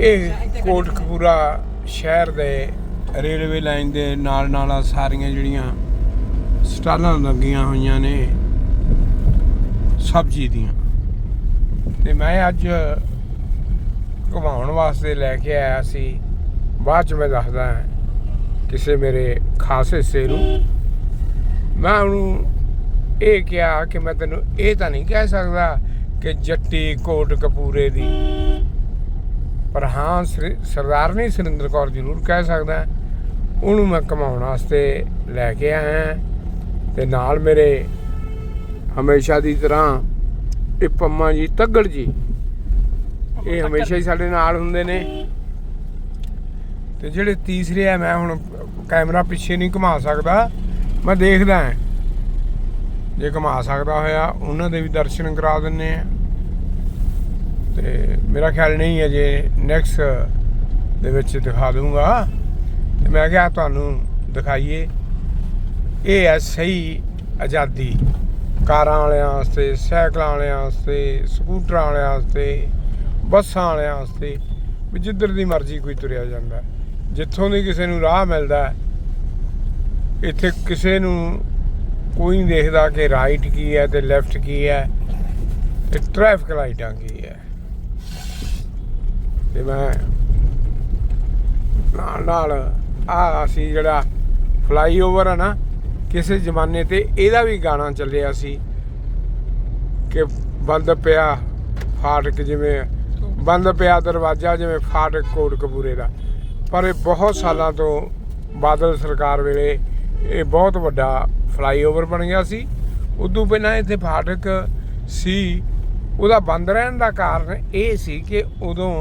ਇਹ ਕੋਟਕਪੂਰਾ ਸ਼ਹਿਰ ਦੇ ਰੇਲਵੇ ਲਾਈਨ ਦੇ ਨਾਲ ਨਾਲ ਆ ਸਾਰੀਆਂ ਜਿਹੜੀਆਂ ਸਟਾਲਾਂ ਲੱਗੀਆਂ ਹੋਈਆਂ ਨੇ ਸਬਜ਼ੀ ਦੀਆਂ। ਤੇ ਮੈਂ ਅੱਜ ਘੁਮਾਉਣ ਵਾਸਤੇ ਲੈ ਕੇ ਆਇਆ ਸੀ। ਬਾਅਦ ਚ ਮੈਂ ਦੱਸਦਾ ਕਿਸੇ ਮੇਰੇ ਖਾਸ ਹਿੱਸੇ ਨੂੰ। ਮੈਂ ਉਹਨੂੰ ਇਹ ਕਿਹਾ ਕਿ ਮੈਂ ਤੈਨੂੰ ਇਹ ਤਾਂ ਨਹੀਂ ਕਹਿ ਸਕਦਾ ਕਿ ਜੱਟੀ ਕੋਟ ਕਪੂਰੇ ਦੀ ਪਰ ਹਾਂ ਸ੍ਰੀ- ਸਰਦਾਰਨੀ ਸੁਰਿੰਦਰ ਕੌਰ ਜ਼ਰੂਰ ਕਹਿ ਸਕਦਾ। ਉਹਨੂੰ ਮੈਂ ਕਮਾਉਣ ਵਾਸਤੇ ਲੈ ਕੇ ਆਇਆ ਤੇ ਨਾਲ ਮੇਰੇ ਹਮੇਸ਼ਾ ਦੀ ਤਰ੍ਹਾਂ ਇਹ ਪੰਮਾ ਜੀ ਤੱਗੜ ਜੀ ਇਹ ਹਮੇਸ਼ਾ ਹੀ ਸਾਡੇ ਨਾਲ ਹੁੰਦੇ ਨੇ। ਤੇ ਜਿਹੜੇ ਤੀਸਰੇ ਆ ਮੈਂ ਹੁਣ ਕੈਮਰਾ ਪਿੱਛੇ ਨਹੀਂ ਘੁਮਾ ਸਕਦਾ। ਮੈਂ ਦੇਖਦਾ ਹਾਂ। ਜੇ ਘੁਮਾ ਸਕਦਾ ਹੋਇਆ ਉਹਨਾਂ ਦੇ ਵੀ ਦਰਸ਼ਨ ਕਰਾ ਦਿੰਨੇ ਆ ਤੇ ਮੇਰਾ ਖਿਆਲ ਨਹੀਂ ਹੈ ਜੇ ਨੈਕਸਟ ਦੇ ਵਿੱਚ ਦਿਖਾ ਦੂੰਗਾ ਤੇ ਮੈਂ ਕਿਹਾ ਤੁਹਾਨੂੰ ਦਿਖਾਈਏ। ਇਹ ਹੈ ਸਹੀ ਆਜ਼ਾਦੀ। ਕਾਰਾਂ ਵਾਲਿਆਂ ਵਾਸਤੇ, ਸਾਈਕਲਾਂ ਵਾਲਿਆਂ ਵਾਸਤੇ, ਸਕੂਟਰਾਂ ਵਾਲਿਆਂ ਵਾਸਤੇ, ਬੱਸਾਂ ਵਾਲਿਆਂ ਵਾਸਤੇ ਵੀ ਜਿੱਧਰ ਦੀ ਮਰਜ਼ੀ ਕੋਈ ਤੁਰਿਆ ਜਾਂਦਾ। ਜਿੱਥੋਂ ਦੀ ਕਿਸੇ ਨੂੰ ਰਾਹ ਮਿਲਦਾ ਇੱਥੇ ਕਿਸੇ ਨੂੰ ਕੋਈ ਨਹੀਂ ਦੇਖਦਾ ਕਿ ਰਾਈਟ ਕੀ ਹੈ ਤੇ ਲੈਫਟ ਕੀ ਹੈ ਤੇ ਟ੍ਰੈਫਿਕ ਲਾਈਟਾਂ ਕੀ ਹੈ। ਤੇ ਮੈਂ ਨਾਲ ਨਾਲ ਆ ਅਸੀਂ ਜਿਹੜਾ ਫਲਾਈਓਵਰ ਆ ਨਾ, ਕਿਸੇ ਜ਼ਮਾਨੇ ਤੇ ਇਹਦਾ ਵੀ ਗਾਣਾ ਚੱਲਿਆ ਸੀ ਕਿ ਬੰਦ ਪਿਆ ਫਾਟਕ ਜਿਵੇਂ, ਬੰਦ ਪਿਆ ਦਰਵਾਜ਼ਾ ਜਿਵੇਂ ਫਾਟਕ ਕੋਟ ਕਪੂਰੇ ਦਾ। ਪਰ ਇਹ ਬਹੁਤ ਸਾਲਾਂ ਤੋਂ ਬਾਦਲ ਸਰਕਾਰ ਵੇਲੇ ਇਹ ਬਹੁਤ ਵੱਡਾ ਫਲਾਈਓਵਰ ਬਣ ਗਿਆ ਸੀ। ਉਦੋਂ ਪਹਿਲਾਂ ਇੱਥੇ ਫਾਟਕ ਸੀ, ਉਹਦਾ ਬੰਦ ਰਹਿਣ ਦਾ ਕਾਰਨ ਇਹ ਸੀ ਕਿ ਉਦੋਂ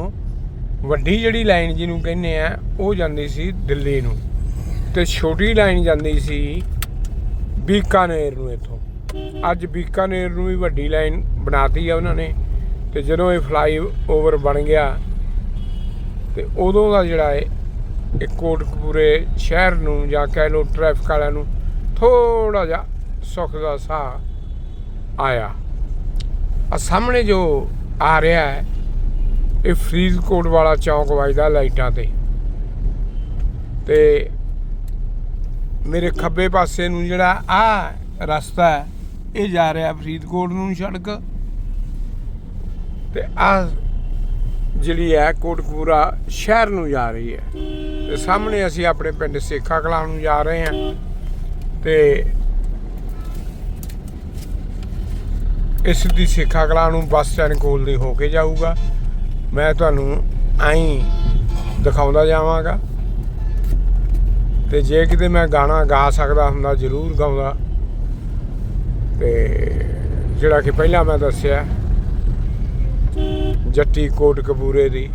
ਵੱਡੀ ਜਿਹੜੀ ਲਾਈਨ ਜਿਹਨੂੰ ਕਹਿੰਦੇ ਆ, ਉਹ ਜਾਂਦੀ ਸੀ ਦਿੱਲੀ ਨੂੰ। ਤੇ ਛੋਟੀ ਲਾਈਨ ਜਾਂਦੀ ਸੀ ਬੀਕਾਨੇਰ ਨੂੰ ਇੱਥੋਂ। ਅੱਜ ਬੀਕਾਨੇਰ ਨੂੰ ਵੀ ਵੱਡੀ ਲਾਈਨ ਬਣਾਤੀ ਆ ਉਹਨਾਂ ਨੇ। ਤੇ ਜਦੋਂ ਇਹ ਫਲਾਈ ਓਵਰ ਬਣ ਗਿਆ, ਤੇ ਉਦੋਂ ਦਾ ਜਿਹੜਾ ਹੈ ਇਹ ਕੋਟਕਪੂਰੇ ਸ਼ਹਿਰ ਨੂੰ ਜਾਂ ਕਹਿ ਲਓ ਟ੍ਰੈਫਿਕ ਵਾਲਿਆਂ ਨੂੰ ਥੋੜਾ ਜਿਹਾ ਸੁੱਖ ਦਾ ਸਾਹ ਆਇਆ। ਆ ਸਾਹਮਣੇ ਜੋ ਆ ਰਿਹਾ ਹੈ ਇਹ ਫਰੀਦਕੋਟ ਵਾਲਾ ਚੌਂਕ ਵੱਜਦਾ ਲਾਈਟਾਂ ਤੇ। ਤੇ ਮੇਰੇ ਖੱਬੇ ਪਾਸੇ ਨੂੰ ਜਿਹੜਾ ਆ ਰਸਤਾ ਹੈ, ਇਹ ਜਾ ਰਿਹਾ ਫਰੀਦਕੋਟ ਨੂੰ ਸੜਕ। ਤੇ ਆ ਜਿਹੜੀ ਹੈ ਕੋਟਕਪੂਰਾ ਸ਼ਹਿਰ ਨੂੰ ਜਾ ਰਹੀ ਹੈ। ਤੇ ਸਾਹਮਣੇ ਅਸੀਂ ਆਪਣੇ ਪਿੰਡ ਸੇਖਾ ਕਲਾਂ ਨੂੰ ਜਾ ਰਹੇ ਹਾਂ। ਤੇ ਇਸ ਦੀ ਸੇਖਾ ਕਲਾਂ ਨੂੰ ਬੱਸ ਸਟੈਂਡ ਕੋਲ ਦੀ ਹੋ ਕੇ ਜਾਊਗਾ। ਮੈਂ ਤੁਹਾਨੂੰ ਐਂ ਦਿਖਾਉਂਦਾ ਜਾਵਾਂਗਾ। ਤੇ ਜੇ ਕਿਤੇ ਮੈਂ ਗਾਣਾ ਗਾ ਸਕਦਾ ਹੁੰਦਾ, ਜ਼ਰੂਰ ਗਾਉਂਦਾ। ਤੇ ਜਿਹੜਾ ਕਿ ਪਹਿਲਾਂ ਮੈਂ ਦੱਸਿਆ, ਜੱਟੀ ਕੋਟ ਕਪੂਰੇ ਦੀ,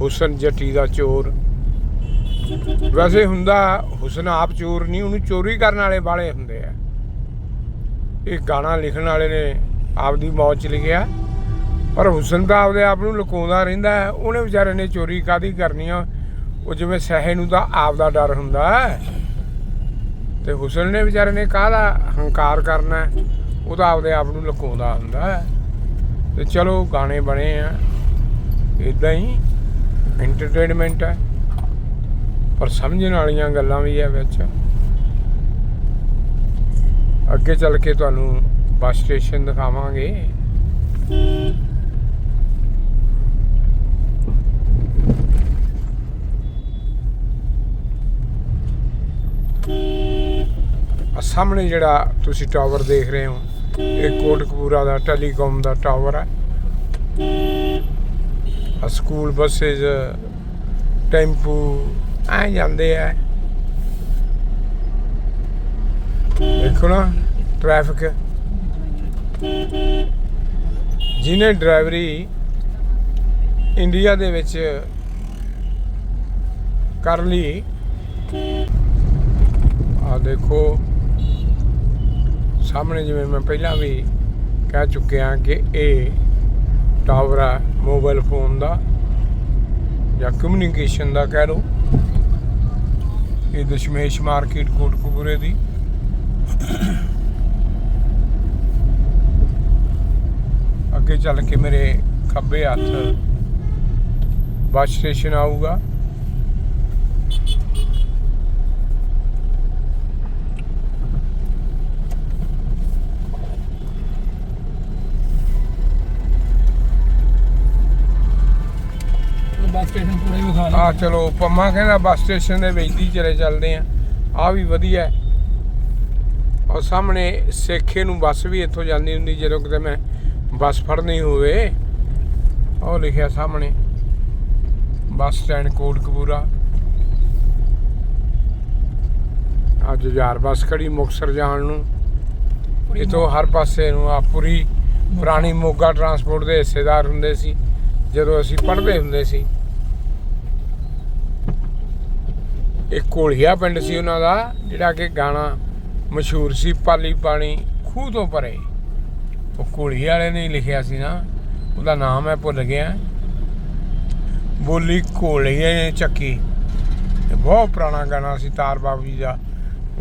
ਹੁਸਨ ਜੱਟੀ ਦਾ ਚੋਰ। ਵੈਸੇ ਹੁੰਦਾ, ਹੁਸਨ ਆਪ ਚੋਰ ਨਹੀਂ, ਉਹਨੂੰ ਚੋਰੀ ਕਰਨ ਵਾਲੇ ਬਾਲੇ ਹੁੰਦੇ ਆ। ਇਹ ਗਾਣਾ ਲਿਖਣ ਵਾਲੇ ਨੇ ਆਪਦੀ ਮੌਜ ਚ ਲਿਖਿਆ। ਪਰ ਹੁਸਨ ਤਾਂ ਆਪਦੇ ਆਪ ਨੂੰ ਲੁਕਾਉਂਦਾ ਰਹਿੰਦਾ ਹੈ। ਉਹਨੇ ਵਿਚਾਰੇ ਨੇ ਚੋਰੀ ਕਾਦੀ ਕਰਨੀ ਆ? ਉਹ ਜਿਵੇਂ ਸਹਿ ਨੂੰ ਤਾਂ ਆਪ ਦਾ ਡਰ ਹੁੰਦਾ ਹੈ। ਤੇ ਹੁਸਨ ਨੇ ਵਿਚਾਰੇ ਨੇ ਕਾਹਦਾ ਹੰਕਾਰ ਕਰਨਾ ਹੈ? ਉਹ ਤਾਂ ਆਪਦੇ ਆਪ ਨੂੰ ਲੁਕਾਉਂਦਾ ਹੁੰਦਾ ਹੈ। ਤੇ ਚਲੋ, ਗਾਣੇ ਬਣੇ ਆ। ਇਦਾਂ ਹੀ ਐਂਟਰਟੇਨਮੈਂਟ ਹੈ। ਪਰ ਸਮਝਣ ਵਾਲੀਆਂ ਗੱਲਾਂ ਵੀ ਹੈ ਵਿੱਚ। ਅੱਗੇ ਚੱਲ ਕੇ ਤੁਹਾਨੂੰ ਬੱਸ ਸਟੇਸ਼ਨ ਦਿਖਾਵਾਂਗੇ ਆ ਸਾਹਮਣੇ ਜਿਹੜਾ ਤੁਸੀਂ ਟਾਵਰ ਦੇਖ ਰਹੇ ਹੋ, ਇਹ ਕੋਟਕਪੂਰਾ ਦਾ ਟੈਲੀਕਾਮ ਦਾ ਟਾਵਰ ਹੈ। ਸਕੂਲ ਬੱਸੇਸ ਟੈਂਪੂ ਆ ਜਾਂਦੇ ਆ। ਦੇਖੋ ਨਾ ਟ੍ਰੈਫਿਕ ਜਿਹਨੇ ਡਰਾਈਵਰੀ ਇੰਡੀਆ ਦੇ ਵਿੱਚ ਕਰ ਲਈ ਆ ਦੇਖੋ। ਸਾਹਮਣੇ ਜਿਵੇਂ ਮੈਂ ਪਹਿਲਾਂ ਵੀ ਕਹਿ ਚੁੱਕਿਆ ਕਿ ਇਹ ਟਾਵਰ ਹੈ ਮੋਬਾਈਲ ਫੋਨ ਦਾ ਜਾਂ ਕਮਿਊਨੀਕੇਸ਼ਨ ਦਾ ਕਹਿ ਲਓ। ਇਹ ਦਸ਼ਮੇਸ਼ ਮਾਰਕੀਟ ਕੋਟਕਪੂਰੇ ਦੀ। ਅੱਗੇ ਚੱਲ ਕੇ ਮੇਰੇ ਖੱਬੇ ਹੱਥ ਬੱਸ ਸਟੇਸ਼ਨ ਆਊਗਾ। ਆ ਚਲੋ ਪੰਮਾ ਕਹਿੰਦਾ ਬੱਸ ਸਟੇਸ਼ਨ ਦੇ ਵਿੱਚ ਦੀ ਚਲੇ ਚੱਲਦੇ ਆ ਆ ਵੀ ਵਧੀਆ ਹੈ। ਔਰ ਸਾਹਮਣੇ ਸੇਖੇ ਨੂੰ ਬੱਸ ਵੀ ਇੱਥੋਂ ਜਾਂਦੀ ਹੁੰਦੀ ਜਦੋਂ ਕਿਤੇ ਮੈਂ ਬੱਸ ਫੜਨੀ ਹੋਵੇ। ਉਹ ਲਿਖਿਆ ਸਾਹਮਣੇ ਬੱਸ ਸਟੈਂਡ ਕੋਟਕਪੂਰਾ। ਅੱਜ ਹਜ਼ਾਰ ਬੱਸ ਖੜੀ ਮੁਕਤਸਰ ਜਾਣ ਨੂੰ। ਇਥੋਂ ਹਰ ਪਾਸੇ ਨੂੰ ਆ ਪੂਰੀ ਪੁਰਾਣੀ ਮੋਗਾ ਟਰਾਂਸਪੋਰਟ ਦੇ ਹਿੱਸੇਦਾਰ ਹੁੰਦੇ ਸੀ ਜਦੋਂ ਅਸੀਂ ਪੜ੍ਹਦੇ ਹੁੰਦੇ ਸੀ। ਇਹ ਕੋਲੀਆ ਪਿੰਡ ਸੀ ਉਹਨਾਂ ਦਾ ਜਿਹੜਾ ਕਿ ਗਾਣਾ ਮਸ਼ਹੂਰ ਸੀ ਪਾਲੀ ਪਾਣੀ ਖੂਹ ਤੋਂ ਪਰੇ। ਉਹ ਕੋਲੀ ਵਾਲੇ ਨੇ ਲਿਖਿਆ ਸੀ ਨਾ ਉਹਦਾ ਨਾਮ ਹੈ ਭੁੱਲ ਗਿਆ। ਬੋਲੀ ਕੋਲੀਏ ਚੱਕੀ। ਇਹ ਬਹੁਤ ਪੁਰਾਣਾ ਗਾਣਾ ਸੀ ਤਾਰ ਬਾਬੂ ਜੀ ਦਾ।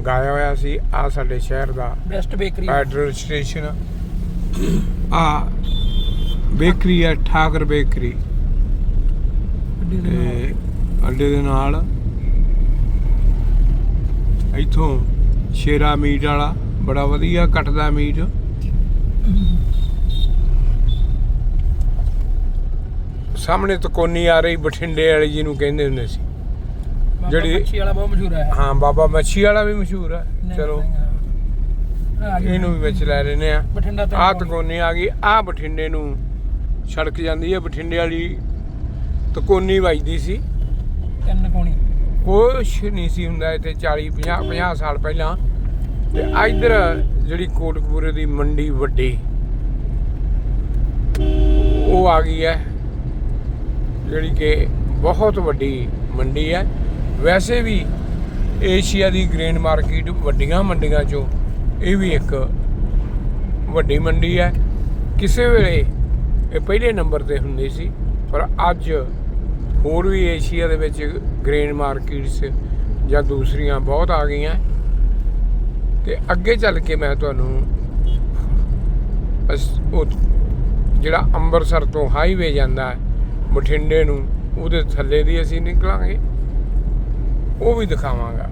ਗਾਇਆ ਹੋਇਆ ਸੀ ਆ ਸਾਡੇ ਸ਼ਹਿਰ ਦਾ ਬੈਸਟ ਬੇਕਰੀ ਪੈਟਰੋਲ ਸਟੇਸ਼ਨ। ਆ ਬੇਕਰੀ ਹੈ ਠਾਕਰ ਬੇਕਰੀ। ਅੱਡੇ ਦੇ ਨਾਲ ਇੱਥੋਂ ਸ਼ੇਰਾ ਮੀਟ ਵਾਲਾ ਬੜਾ ਵਧੀਆ ਕੱਟਦਾ ਮੀਟ। ਸਾਹਮਣੇ ਤਕੋਨੀ ਆ ਰਹੀ ਬਠਿੰਡੇ ਵਾਲੀ ਜਿਹਨੂੰ ਕਹਿੰਦੇ ਹੁੰਦੇ ਸੀ। ਜਿਹੜੀ- ਮੱਛੀ ਵਾਲਾ ਬਹੁਤ ਮਸ਼ਹੂਰ ਹੈ। ਹਾਂ ਬਾਬਾ ਮੱਛੀ ਵਾਲਾ ਵੀ ਮਸ਼ਹੂਰ ਹੈ। ਚਲੋ। ਇਹਨੂੰ ਵੀ ਵਿੱਚ ਲੈ ਲੈਨੇ ਆ ਬਠਿੰਡਾ ਤੋਂ ਆ ਤਕੋਨੀ ਆ ਗਈ। ਆ ਬਠਿੰਡੇ ਨੂੰ ਸੜਕ ਜਾਂਦੀ ਹੈ। ਬਠਿੰਡੇ ਵਾਲੀ ਤਕੋਨੀ ਵੱਜਦੀ ਸੀ। ਤਿੰਨ ਕੋਣੀ। ਕੁਛ ਨਹੀਂ ਸੀ ਹੁੰਦਾ ਇੱਥੇ 40 50 50 ਸਾਲ ਪਹਿਲਾਂ। ਤੇ ਇਧਰ ਜਿਹੜੀ ਕੋਟਕਪੂਰੇ ਦੀ ਮੰਡੀ ਵੱਡੀ, ਉਹ ਆ ਗਈ ਹੈ। ਜਿਹੜੀ ਕਿ ਬਹੁਤ ਵੱਡੀ ਮੰਡੀ ਹੈ। ਵੈਸੇ ਵੀ ਏਸ਼ੀਆ ਦੀ ਗ੍ਰੇਨ ਮਾਰਕੀਟ ਵੱਡੀਆਂ ਮੰਡੀਆਂ ਚੋਂ ਇਹ ਵੀ ਇੱਕ ਵੱਡੀ ਮੰਡੀ ਹੈ। ਕਿਸੇ ਵੇਲੇ ਇਹ ਪਹਿਲੇ ਨੰਬਰ ਤੇ ਹੁੰਦੀ ਸੀ, ਪਰ ਅੱਜ ਹੋਰ ਵੀ ਏਸ਼ੀਆ ਦੇ ਵਿੱਚ ਗ੍ਰੇਨ ਮਾਰਕੀਟਸ ਜਾਂ ਦੂਸਰੀਆਂ ਬਹੁਤ ਆ ਗਈਆਂ। ਤੇ ਅੱਗੇ ਚੱਲ ਕੇ ਮੈਂ ਤੁਹਾਨੂੰ ਅਸ- ਉਹ ਜਿਹੜਾ ਅੰਮ੍ਰਿਤਸਰ ਤੋਂ ਹਾਈਵੇ ਜਾਂਦਾ ਹੈ, ਬਠਿੰਡੇ ਨੂੰ, ਉਹਦੇ ਥੱਲੇ ਦੀ ਅਸੀਂ ਨਿਕਲਾਂਗੇ। ਉਹ ਵੀ ਦਿਖਾਵਾਂਗਾ।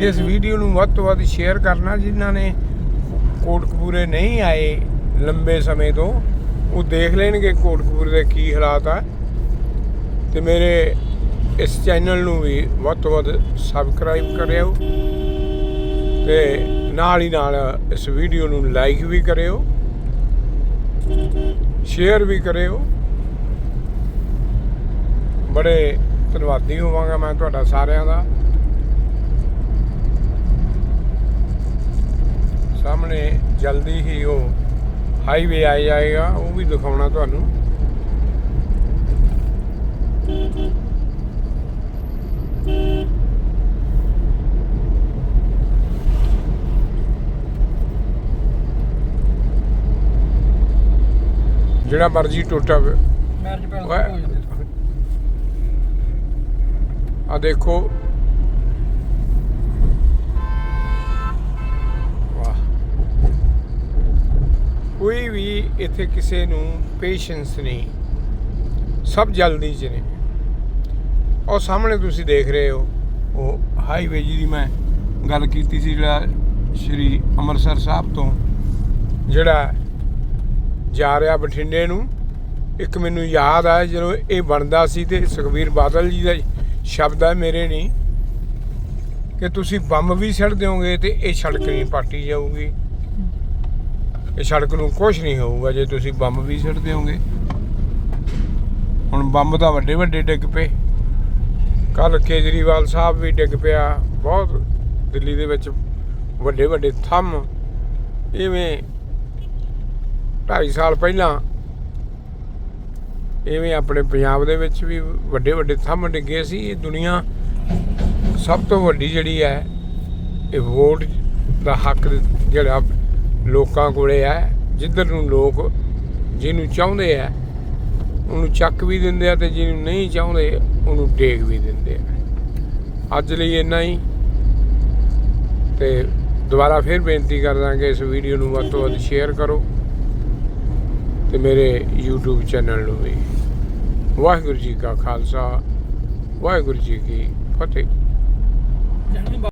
ਇਸ ਵੀਡੀਓ ਨੂੰ ਵੱਧ ਤੋਂ ਵੱਧ ਸ਼ੇਅਰ ਕਰਨਾ, ਜਿਨ੍ਹਾਂ ਨੇ ਕੋਟਕਪੂਰੇ ਨਹੀਂ ਆਏ ਲੰਬੇ ਸਮੇਂ ਤੋਂ, ਉਹ ਦੇਖ ਲੈਣਗੇ ਕੋਟਕਪੂਰੇ ਦੇ ਕੀ ਹਾਲਾਤ ਆ। ਤੇ ਮੇਰੇ ਇਸ ਚੈਨਲ ਨੂੰ ਵੀ ਵੱਧ ਤੋਂ ਵੱਧ ਸਬਸਕ੍ਰਾਈਬ ਕਰਿਓ ਤੇ ਨਾਲ ਹੀ ਨਾਲ ਇਸ ਵੀਡੀਓ ਨੂੰ ਲਾਈਕ ਵੀ ਕਰਿਓ ਸ਼ੇਅਰ ਵੀ ਕਰਿਓ। ਬੜੇ ਧੰਨਵਾਦੀ ਹੋਵਾਂਗਾ ਮੈਂ ਤੁਹਾਡਾ ਸਾਰਿਆਂ ਦਾ। ਸਾਹਮਣੇ ਜਲਦੀ ਹੀ ਉਹ ਹਾਈਵੇ ਆ ਜਾਏਗਾ, ਉਹ ਵੀ ਦਿਖਾਉਣਾ ਤੁਹਾਨੂੰ। ਜਿਹੜਾ ਮਰਜ਼ੀ ਟੋਟਾ ਮੈਰਿਜ ਪੈਲਸ। ਹੋ। ਜਾਂਦੇ ਆ ਦੇਖੋ। ਵਾਹ। ਕੋਈ ਵੀ ਇੱਥੇ ਕਿਸੇ ਨੂੰ ਪੇਸ਼ੈਂਸ ਨਹੀਂ। ਸਭ ਜਲਦੀ ਚ ਨੇ ਉਹ ਸਾਹਮਣੇ ਤੁਸੀਂ ਦੇਖ ਰਹੇ ਹੋ, ਉਹ ਹਾਈਵੇ ਜੀ ਦੀ ਮੈਂ ਗੱਲ ਕੀਤੀ ਸੀ ਜਿਹੜਾ ਸ਼੍ਰੀ ਅੰਮ੍ਰਿਤਸਰ ਸਾਹਿਬ ਤੋਂ, ਜਿਹੜਾ ਜਾ ਰਿਹਾ ਬਠਿੰਡੇ ਨੂੰ। ਇੱਕ ਮੈਨੂੰ ਯਾਦ ਆ ਜਦੋਂ ਇਹ ਬਣਦਾ ਸੀ ਤੇ ਸੁਖਬੀਰ ਬਾਦਲ ਜੀ ਦਾ ਸ਼ਬਦ ਹੈ ਮੇਰੇ ਨਹੀਂ, ਕਿ ਤੁਸੀਂ ਬੰਬ ਵੀ ਛੱਡ ਦਿਓਗੇ ਤੇ ਇਹ ਸੜਕ ਨਹੀਂ ਪਾਟੀ ਜਾਊਗੀ। ਇਹ ਸੜਕ ਨੂੰ ਕੁਝ ਨਹੀਂ ਹੋਊਗਾ ਜੇ ਤੁਸੀਂ ਬੰਬ ਵੀ ਛੱਡ ਦਿਓਗੇ। ਹੁਣ ਬੰਬ ਤਾਂ ਵੱਡੇ ਵੱਡੇ ਡਿੱਗ ਪਏ। ਕੱਲ ਕੇਜਰੀਵਾਲ ਸਾਹਿਬ ਵੀ ਡਿੱਗ ਪਿਆ। ਬਹੁਤ ਦਿੱਲੀ ਦੇ ਵਿੱਚ ਵੱਡੇ ਵੱਡੇ ਥੰਮ। ਇਵੇਂ 2.5 ਸਾਲ ਪਹਿਲਾਂ ਇਵੇਂ ਆਪਣੇ ਪੰਜਾਬ ਦੇ ਵਿੱਚ ਵੀ ਵੱਡੇ ਵੱਡੇ ਥੰਮ ਡਿੱਗੇ ਸੀ। ਇਹ ਦੁਨੀਆ ਸਭ ਤੋਂ ਵੱਡੀ ਜਿਹੜੀ ਹੈ, ਇਹ ਵੋਟ ਦਾ ਹੱਕ ਜਿਹੜਾ ਲੋਕਾਂ ਕੋਲੇ ਹੈ। ਜਿੱਧਰ ਨੂੰ ਲੋਕ ਜਿਹਨੂੰ ਚਾਹੁੰਦੇ ਆ ਉਹਨੂੰ ਚੱਕ ਵੀ ਦਿੰਦੇ ਆ ਤੇ ਜਿਹਨੂੰ ਨਹੀਂ ਚਾਹੁੰਦੇ ਉਹਨੂੰ ਟੇਕ ਵੀ ਦਿੰਦੇ ਆ। ਅੱਜ ਲਈ ਇੰਨਾ ਹੀ। ਤੇ ਦੁਬਾਰਾ ਫਿਰ ਬੇਨਤੀ ਕਰਦਾ ਕਿ ਇਸ ਵੀਡੀਓ ਨੂੰ ਵੱਧ ਤੋਂ ਵੱਧ ਸ਼ੇਅਰ ਕਰੋ। ਤੇ ਮੇਰੇ YouTube ਚੈਨਲ ਨੂੰ ਵੀ। ਵਾਹਿਗੁਰੂ ਜੀ ਕਾ ਖਾਲਸਾ, ਵਾਹਿਗੁਰੂ ਜੀ ਕੀ ਫਤਿਹ।